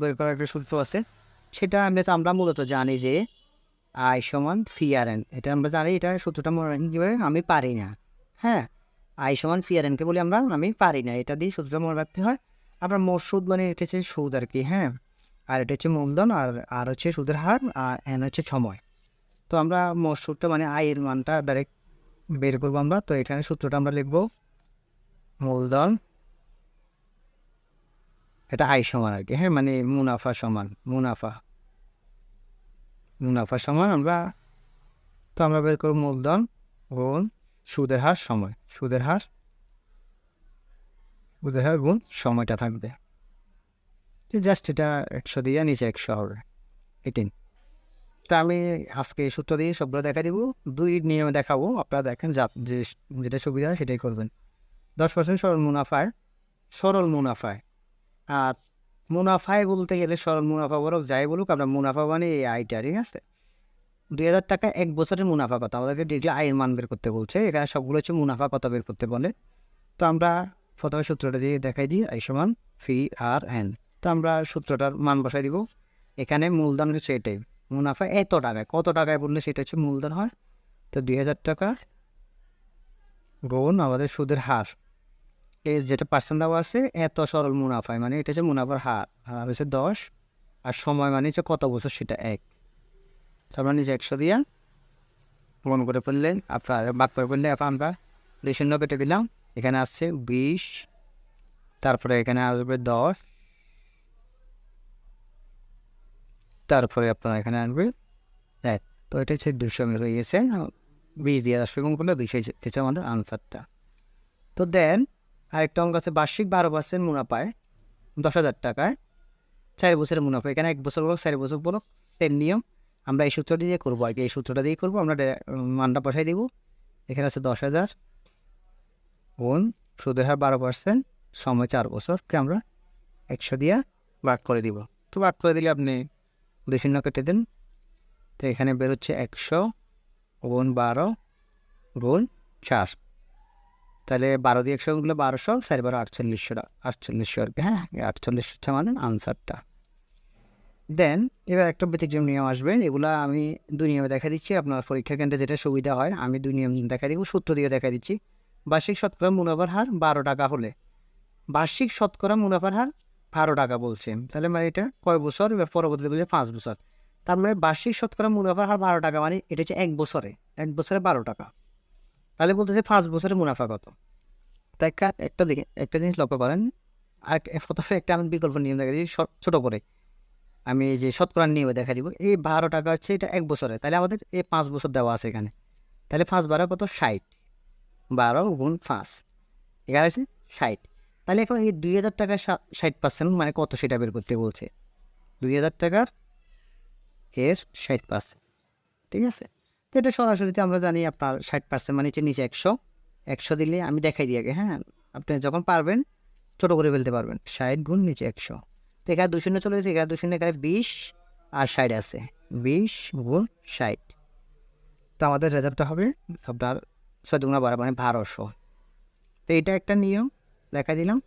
বের করার একটা সূত্র আছে। সেটা আমরা আমরা মূলত জানি যে আই সমান ফি এন। এটা আমরা জানি, এটা সূত্রটা মনে রাখি কীভাবে আমি পারি না। হ্যাঁ আই সমান ফি এনকে বলি আমরা, আমি পারি না। এটা দিয়ে সূত্রটা মনে রাখতে হয় আপনার মোট সুদ মানে এটা হচ্ছে সুদ আর কি হ্যাঁ। আর এটা হচ্ছে মূলধন, আর আর হচ্ছে সুদের হার, আর এন হচ্ছে সময়। তো আমরা মোট সুদটা মানে আয়ের মানটা ডাইরেক্ট বের করব আমরা। তো এখানে সূত্রটা আমরা লিখব মূলধন এটা আয় সমান আর কি হ্যাঁ মানে মুনাফা সমান, মুনাফা। মুনাফা সমান আমরা, তো আমরা বের করব মূলধন গুণ সুদের হার সময়। সুদের হার সুদের হার গুণ সময়টা থাকবে। জাস্ট এটা একশো দিয়ে নিচে একশো হবে এইটিন। তা আমি আজকে সূত্র দিয়ে সবগুলো দেখা দিব, দুই নিয়মে দেখাবো, আপনারা দেখেন যা, যে, যেটা সুবিধা সেটাই করবেন। দশ পার্সেন্ট সরল মুনাফায় সরল মুনাফায়। আর মুনাফায় বলতে গেলে সরল মুনাফা বলুক যাই বলুক, আমরা মুনাফা মানে এই আয়টা, ঠিক আছে? দুই হাজার টাকা এক বছরের মুনাফা কত আমাদেরকে ডিগ্রি আয়ের মান বের করতে বলছে। এখানে সবগুলো হচ্ছে মুনাফা কত বের করতে বলে। তো আমরা প্রথমে সূত্রটা দিয়ে দেখাই দিই, আই সমান ফি আর এন। তো আমরা সূত্রটার মান বসাই দিব। এখানে মূলধন হচ্ছে এটাই। মুনাফা এত টাকায় কত টাকায় বললে সেটা হচ্ছে মূলধন হয়? তো দুই হাজার টাকা গুণ আমাদের সুদের হার। এর যেটা পার্সেন্ট দেওয়া আছে, এত সরল মুনাফায় মানে এটা হচ্ছে মুনাফার হার হার হচ্ছে দশ, আর সময় মানে হচ্ছে কত বছর সেটা এক। তার মানে যে একশো দিয়া গুণ করে ফেললেন, আপনার বাদ করে ফেললে আমরা দুই শূন্য কেটে দিলাম, এখানে আসছে বিশ, তারপরে এখানে আসবে দশ, তারপরে আপনার এখানে আসবে এক। তো এটা হচ্ছে দুশো হয়ে গেছে, বিশ দিয়ে দশ গুণ করলে দুইশো হচ্ছে আমাদের আনসারটা তো দেন আরেকটা অঙ্ক আছে, বার্ষিক বারো পার্সেন্ট মুনাফায় দশ হাজার টাকায় চার বছরের মুনাফা। এখানে এক বছর বলো চার বছর বলো সেম নিয়ম। আমরা এই সূত্রটি দিয়ে করব আর কি, এই সূত্রটা দিয়ে করব। আমরা মানটা বসাই দিব। এখানে আছে দশ হাজার গুণ সুদের হার বারো পার্সেন্ট সময় চার বছরকে আমরা একশো দিয়ে ভাগ করে দিব। তো ভাগ করে দিলে আপনি দুই শূন্য কেটে দিন। তো এখানে বেরোচ্ছে একশো গুণ বারো গুণ চার। তাহলে বারো দিয়ে একশো গুলো বারোশো, চারি বারো আটচল্লিশশো আটচল্লিশশো আর কি হ্যাঁ এই আটচল্লিশশো হচ্ছে মানে আনসারটা দেন এবার একটা ব্যতিক্রম নিয়ম আসবে, এগুলো আমি দুই নিয়মে দেখা দিচ্ছি, আপনার পরীক্ষা কেন্দ্রে যেটা সুবিধা হয়, আমি দুই নিয়ম দেখা দিব, সূত্র দিয়ে দেখা দিচ্ছি। বার্ষিক শতকরা মুনাফার হার বারো টাকা হলে। বার্ষিক শতকরা মুনাফার হার বারো টাকা বলছে। তাহলে মানে এটা কয় বছর? এবার পরবর্তীতে বলছে পাঁচ বছর। তার মানে বার্ষিক শতকরা মুনাফার হার বারো টাকা মানে এটা হচ্ছে এক বছরে এক বছরে বারো টাকা। তাহলে বলতেছে পাঁচ বছরের মুনাফা কত? তাই একটা দিকে, একটা জিনিস লক্ষ্য করেন, আর প্রথমে একটা আমি বিকল্প নিয়ম দেখা দিই, ছোটো করে। আমি এই যে শতকরা নিয়মে দেখা দিব, এই বারো টাকা হচ্ছে এটা এক বছরে, তাহলে আমাদের এই পাঁচ বছর দেওয়া আছে এখানে। তাহলে পাঁচ বারো কত? ষাট। বারো গুণ পাঁচ। এখানে আছে ষাট। তাহলে এখন এই দুই হাজার টাকা ষাট পার্সেন্ট মানে কত সেটা বের করতে বলছে? দুই হাজার টাকার এর ষাট পার্সেন্ট ঠিক আছে? এটা সরাসরিতে আমরা জানি আপনার ষাট পার্সেন্ট মানে নিচে একশো। একশো দিলে আমি দেখাই দিই আগে হ্যাঁ? আপনি যখন পারবেন, ছোটো করে ফেলতে পারবেন। ষাট গুণ নিচে একশো। তো এখানে দুই শূন্য চলে গেছে, এখানে দুই শূন্য, এখানে বিশ আর ষাট আছে। বিশ গুণ ষাট। তো আমাদের রেজাল্টটা হবে আপনার ছয় দুগুণা বারো মানে বারোশো। তো এটা একটা নিয়ম দেখা দিলাম।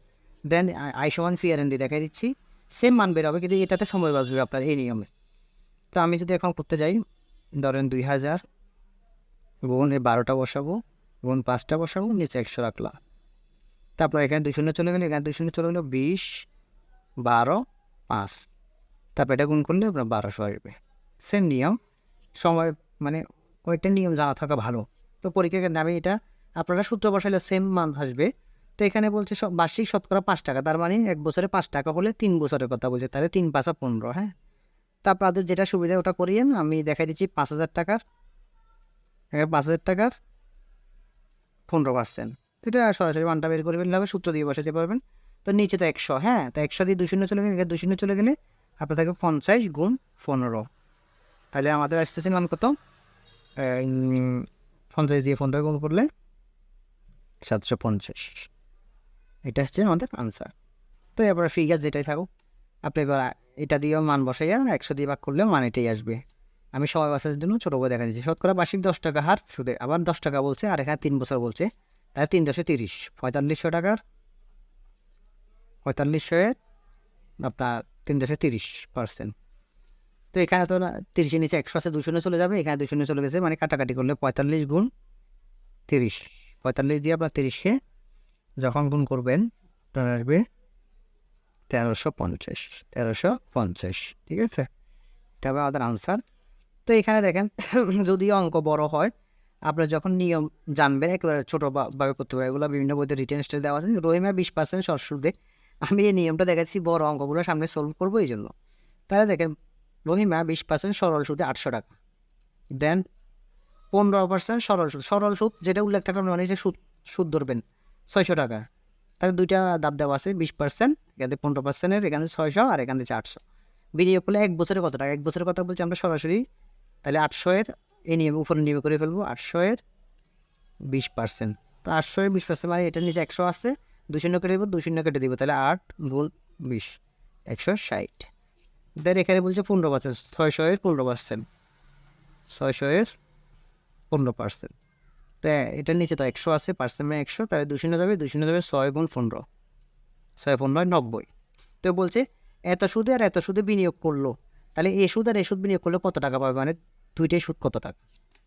দেন আই সমান ফি আর এন দিয়ে দেখাই দিচ্ছি। সেম মান বের হবে, কিন্তু এটাতে সময় বাঁচবে আপনার এই নিয়মে। তো আমি যদি এখন করতে যাই, ধরেন দুই হাজার গুণ এই বারোটা বসাবো গুণ পাঁচটা বসাবো, নিচে একশো রাখলাম। তারপর এখানে দুই শূন্য চলে গেলে, এখানে দুই শূন্য চলে গেলো বিশ, বারো, পাঁচ। তারপর এটা গুণ করলে আপনার বারোশো আসবে। সেম নিয়ম, সময় মানে ওইটা নিয়ম জানা থাকা ভালো। তো পরীক্ষার আমি এটা, আপনারা সূত্র বসাইলে সেম মান আসবে। তো এখানে বলছে সব বার্ষিক শতকরা পাঁচ টাকা, তার মানে এক বছরে পাঁচ টাকা হলে তিন বছরের কথা বলছে, তাহলে তিন পাঁচা পনেরো হ্যাঁ? তা আপনাদের যেটা সুবিধা ওটা করিয়েন, আমি দেখাই দিচ্ছি পাঁচ হাজার টাকার পাঁচ হাজার টাকার পনেরো পার্সেন্ট এটা সরাসরি মানটা বের করে ফেললে হবে, সূত্র দিয়ে বসাতে পারবেন। তো নিচে তো একশো হ্যাঁ তো একশো দিয়ে দুই শূন্য চলে গেলে, এখানে দুই শূন্য চলে গেলে আপনার থাকবে পঞ্চাশ গুণ পনেরো। তাহলে আমাদের আসতেছে মান কত? পঞ্চাশ দিয়ে পনেরো গুণ করলে সাতশো পঞ্চাশ। এটা হচ্ছে আমাদের আনসার তো এরপরে ফিগার যেটাই থাকুক, আপনি এবার এটা দিয়েও মান বসাইয়া একশো দিয়ে ভাগ করলেও মান এটাই আসবে। আমি সময় বাসার জন্য ছোটো করে দেখা দিচ্ছি। শতকরা বার্ষিক দশ টাকা হার সুদে। আবার দশ টাকা বলছে, আর এখানে তিন বছর বলছে। তাহলে তিন দশে তিরিশ। পঁয়তাল্লিশশো টাকার পঁয়তাল্লিশশো এর আপনার তিন দশে তিরিশ পার্সেন্ট তো এখানে তো তিরিশের নিচে একশো আছে, দুশো চলে যাবে। এখানে দুশো চলে গেছে মানে কাটাকাটি করলে পঁয়তাল্লিশ গুণ তিরিশ। পঁয়তাল্লিশ দিয়ে আপনার তিরিশকে যখন গুণ করবেন আপনার আসবে তেরোশো পঞ্চাশ তেরোশো পঞ্চাশ। ঠিক আছে? এটা হবে আমাদের আনসার তো এখানে দেখেন, যদি অঙ্ক বড় হয়, আপনার যখন নিয়ম জানবেন, একেবারে ছোটো বা- ভাবে করতে হবে এগুলো বিভিন্ন বইতে রিটেন স্টেজ দেওয়া আছে। রহিমা বিশ পার্সেন্ট সরসুদে আমি এই নিয়মটা দেখাচ্ছি, বড় অঙ্কগুলো সামনে সলভ করব এই জন্য। তাহলে দেখেন, রহিমা বিশ পার্সেন্ট সরল সুদে আটশো টাকা। দেন পনেরো পার্সেন্ট সরল সুদ সরল সুদ যেটা উল্লেখ থাকলে মানে সুদ সুদ ধরবেন, ছয়শো টাকা। তাহলে দুইটা দাব দেওয়া আছে, বিশ পার্সেন্ট এখানে পনেরো পার্সেন্টের এখানে ছয়শো আর এখানে চারশো বিনিয়োগ করলে এক বছরে কত টাকা? এক বছরের কথা বলছি, আমরা সরাসরি তাহলে আটশো এর এই নিয়ম, উপরে নিয়মে করে ফেলব আটশো এর বিশ পার্সেন্ট। তো আটশো এর বিশ পার্সেন্ট মানে এটার নিচে একশো আছে দুই শূন্য কেটে দেবো দুই শূন্য কেটে দিব, তাহলে আট গুণ বিশ, একশো ষাট। দেন এখানে বলছে পনেরো পার্সেন্ট ছয়শো এর পনেরো পার্সেন্ট ছয়শো এর পনেরো পার্সেন্ট। তো এটার নিচে তো একশো আছে, পার্সেন্ট মানে একশো, তাহলে দুই শূন্য যাবে দুই শূন্য যাবে ছয় গুণ পনেরো, ছয় পনেরো নব্বই। তো বলছে, এত সুদে আর এত সুদে বিনিয়োগ করল। তাহলে এ সুদ আর এ সুদ বিনিয়োগ করলে কত টাকা পাবে? মানে দুইটাই সুদ কত টাকা?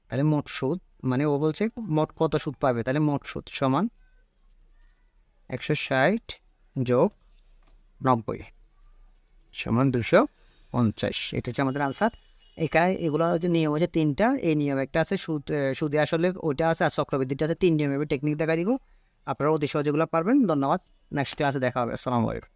তাহলে মোট সুদ মানে ও বলছে মোট কত সুদ পাবে? তাহলে মোট সুদ সমান একশো ষাট যোগ নব্বই সমান দুশো পঞ্চাশ। এটা হচ্ছে আমাদের আনসার এখানে এগুলো যে নিয়ম হচ্ছে তিনটা। এই নিয়ম একটা আছে, সুদ সুদে আসলে ওইটা আছে, আর চক্রবৃদ্ধিটা আছে। তিন নিয়মের টেকনিক দেখা দিব। আপনারা অতি সহজে এগুলো পারবেন। ধন্যবাদ। নেক্সট ক্লাসে দেখা হবে। আসসালামু আলাইকুম।